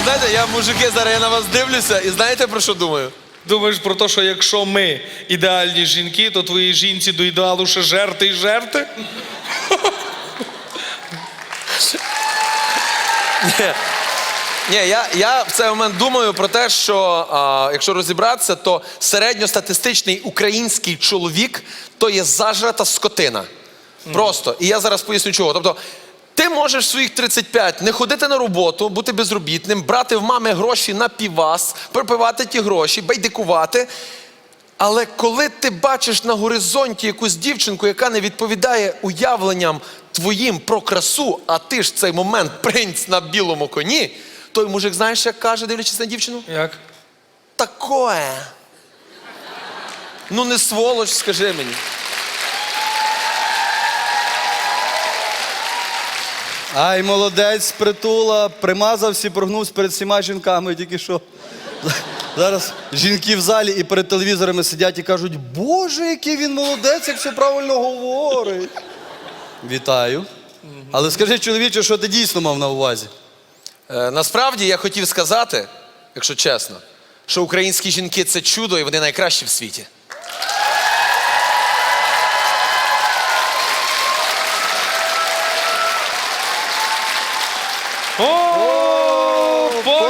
Знаєте, я мужики, зараз я на вас дивлюся і знаєте про що думаю? Думаєш про те, що якщо ми ідеальні жінки, то твоїй жінці до ідеалу ще жерти і жерти? Ні, я, я в цей момент думаю про те, що а, якщо розібратися, то середньостатистичний український чоловік то є зажрата скотина. Просто. І я зараз поясню чого. Тобто, ти можеш в своїх 35 не ходити на роботу, бути безробітним, брати в мами гроші на півас, пропивати ті гроші, байдикувати. Але коли ти бачиш на горизонті якусь дівчинку, яка не відповідає уявленням твоїм про красу, а ти ж в цей момент принц на білому коні, той мужик, знаєш, як каже, дивлячись на дівчину? Як? Такое. Ну не сволоч, скажи мені. Ай, молодець, притула, примазався, прогнувся перед всіма жінками тільки що. Зараз жінки в залі і перед телевізорами сидять і кажуть, Боже, який він молодець, як все правильно говорить. Вітаю. Але скажи, чоловіче, що ти дійсно мав на увазі? Е, насправді я хотів сказати, якщо чесно, що українські жінки це чудо і вони найкращі в світі.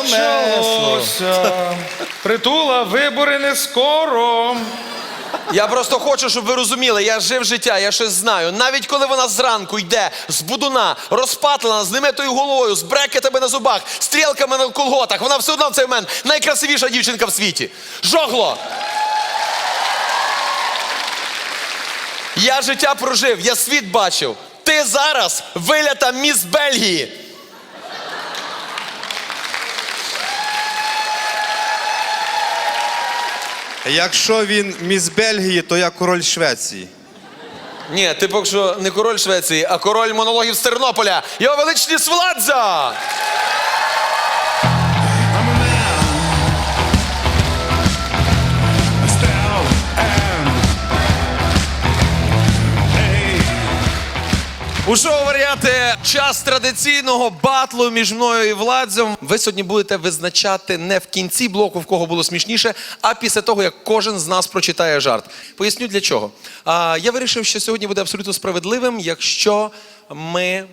Почалося. Притула, вибори не скоро. Я просто хочу, щоб ви розуміли, я жив життя, я щось знаю. Навіть коли вона зранку йде з будуна, розпатлена, з немитою головою, з брекетами на зубах, стрілками на колготах, вона все одно в цей момент найкрасивіша дівчинка в світі. Жогло! Я життя прожив, я світ бачив. Ти зараз вилята міс Бельгії. Якщо він міс Бельгії, то я король Швеції. Ні, ти поки що не король Швеції, а король монологів з Тернополя. Його величність Владза! У шоу варіанти час традиційного батлу між мною і Владзем. Ви сьогодні будете визначати не в кінці блоку, в кого було смішніше, а після того, як кожен з нас прочитає жарт. Поясню для чого. А, я вирішив, що сьогодні буде абсолютно справедливим, якщо ми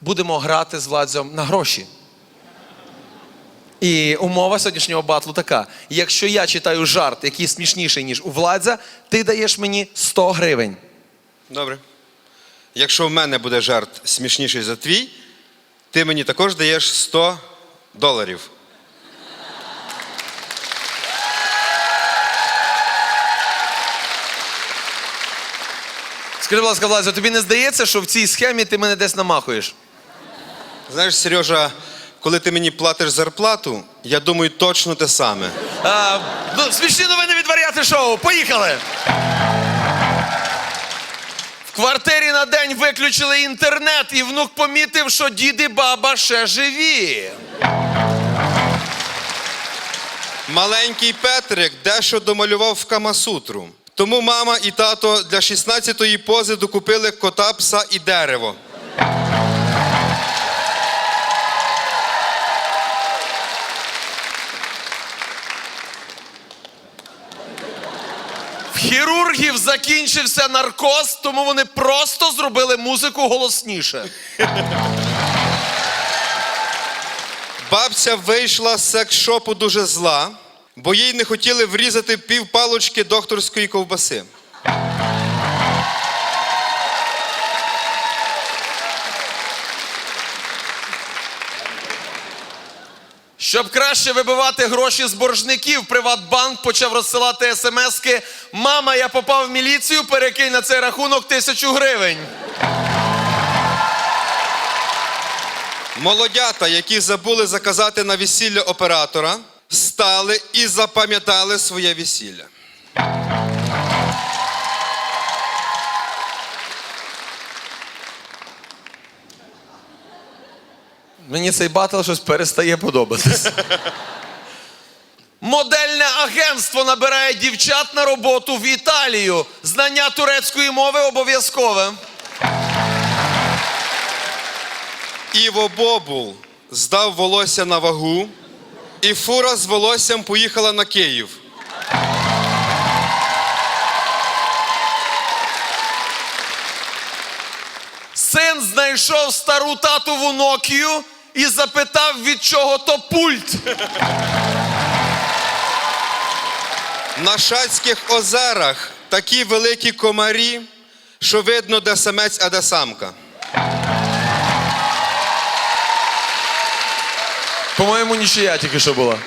будемо грати з Владзем на гроші. І умова сьогоднішнього батлу така: якщо я читаю жарт, який смішніший, ніж у Владзя, ти даєш мені 100 гривень. Добре. Якщо в мене буде жарт смішніший за твій, ти мені також даєш 100 доларів. Скажи, будь ласка, Владзя, тобі не здається, що в цій схемі ти мене десь намахуєш? Знаєш, Сережа, коли ти мені платиш зарплату, я думаю точно те саме. А, ну, смішні новини від варіати шоу. Поїхали! Квартирі на день виключили інтернет, і внук помітив, що дід і баба ще живі. Маленький Петрик дещо домалював в Камасутру. Тому мама і тато для 16-ї пози докупили кота, пса і дерево. Хірургів закінчився наркоз, тому вони просто зробили музику голосніше. Бабця вийшла з секс-шопу дуже зла, бо їй не хотіли врізати пів палочки докторської ковбаси. Щоб краще вибивати гроші з боржників, Приватбанк почав розсилати смски. Мама, я попав в міліцію, перекинь на цей рахунок тисячу гривень. Молодята, які забули заказати на весілля оператора, стали і запам'ятали своє весілля. Мені цей батл щось перестає подобатись. Модельне агентство набирає дівчат на роботу в Італію. Знання турецької мови обов'язкове. Іво Бобул здав волосся на вагу, і фура з волоссям поїхала на Київ. Син знайшов стару татову Нокію і запитав, від чого то пульт. На Шацьких озерах такі великі комарі, що видно, де самець, а де самка. По-моєму, нічия тільки що була.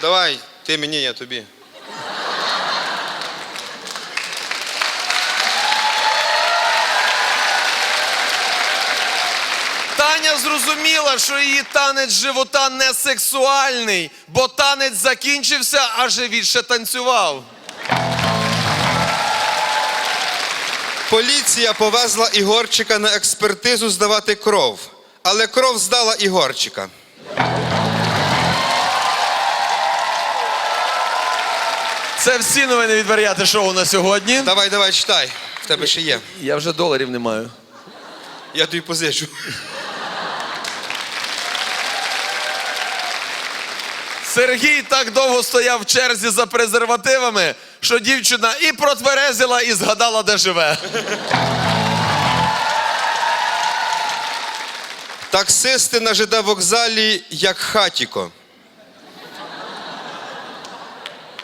Давай, ти мені, я тобі. Таня зрозуміла, що її танець живота не сексуальний, бо танець закінчився, а живіт ще танцював. Поліція повезла Ігорчика на експертизу здавати кров, але кров здала Ігорчика. Це всі новини від варіати шоу на сьогодні. Давай, давай, читай. В тебе ще є. Я вже доларів не маю. Я тобі позичу. Сергій так довго стояв в черзі за презервативами, що дівчина і протверезила, і згадала, де живе. Таксисти на ЖД вокзалі, як хатіко.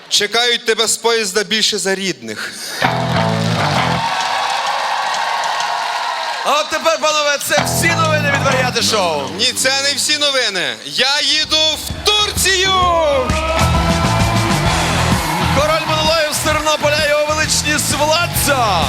Чекають тебе з поїзда більше за рідних. А от тепер, панове, це всі новини від варіати шоу. Ні, це не всі новини. Я їду в Турцію! Король монологів з Тернополя його величність владця.